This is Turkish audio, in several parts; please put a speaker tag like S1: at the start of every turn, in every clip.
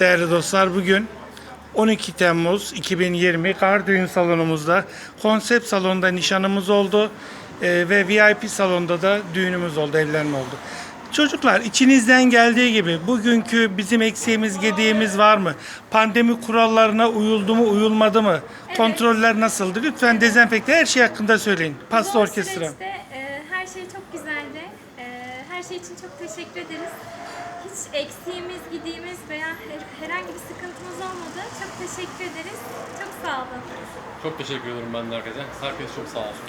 S1: değerli dostlar bugün 12 Temmuz 2020 kar düğün salonumuzda konsept salonda nişanımız oldu Ee, ve VIP salonda da düğünümüz oldu, evlenme oldu. Çocuklar içinizden geldiği gibi bugünkü bizim eksiğimiz, gediğimiz var mı? Pandemi kurallarına uyuldu mu, uyulmadı mı? Kontroller nasıldı? Lütfen dezenfekte her şey hakkında söyleyin. Pasta
S2: Zor
S1: orkestra.
S2: süreçte e, her şey çok güzeldi. E, her şey için çok teşekkür ederiz. Hiç eksiğimiz, gidiğimiz veya her- herhangi bir sıkıntımız olmadı. Çok teşekkür ederiz. Çok sağ olun.
S3: Çok teşekkür ederim ben de herkese. Herkes çok sağ olsun.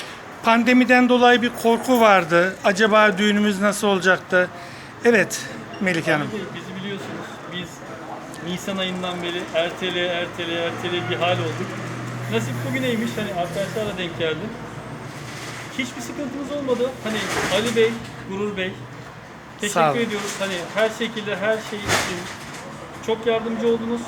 S1: Pandemiden dolayı bir korku vardı. Acaba düğünümüz nasıl olacaktı? Evet Melike Hanım.
S4: Bizi biliyorsunuz. Biz Nisan ayından beri ertele ertele ertele bir hal olduk. Nasip bugüneymiş. Hani arkadaşlarla denk geldim. Hiçbir sıkıntımız olmadı. Hani Ali Bey, Gurur Bey
S1: Sağ
S4: teşekkür
S1: olun.
S4: ediyoruz. Hani her şekilde her şey için çok yardımcı oldunuz.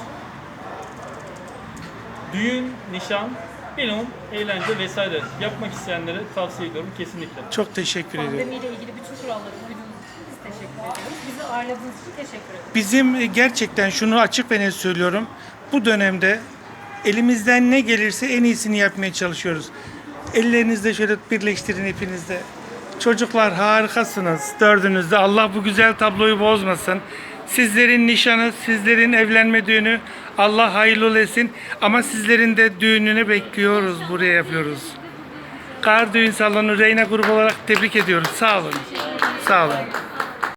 S4: Düğün, nişan, bilum, eğlence vesaire yapmak isteyenlere tavsiye ediyorum kesinlikle.
S1: Çok teşekkür ediyorum.
S5: Pandemiyle ilgili bütün kuralları uydunuz için biz teşekkür ediyoruz. Bizi ağırladığınız için teşekkür ederiz.
S1: Bizim e, gerçekten şunu açık ve net söylüyorum. Bu dönemde elimizden ne gelirse en iyisini yapmaya çalışıyoruz. Ellerinizde şöyle birleştirin hepinizde. Çocuklar harikasınız. Dördünüzde. Allah bu güzel tabloyu bozmasın. Sizlerin nişanı, sizlerin evlenme düğünü Allah hayırlı etsin. Ama sizlerin de düğününü bekliyoruz. Buraya yapıyoruz. Kar Düğün Salonu Reyna grubu olarak tebrik ediyoruz. Sağ olun. Sağ olun.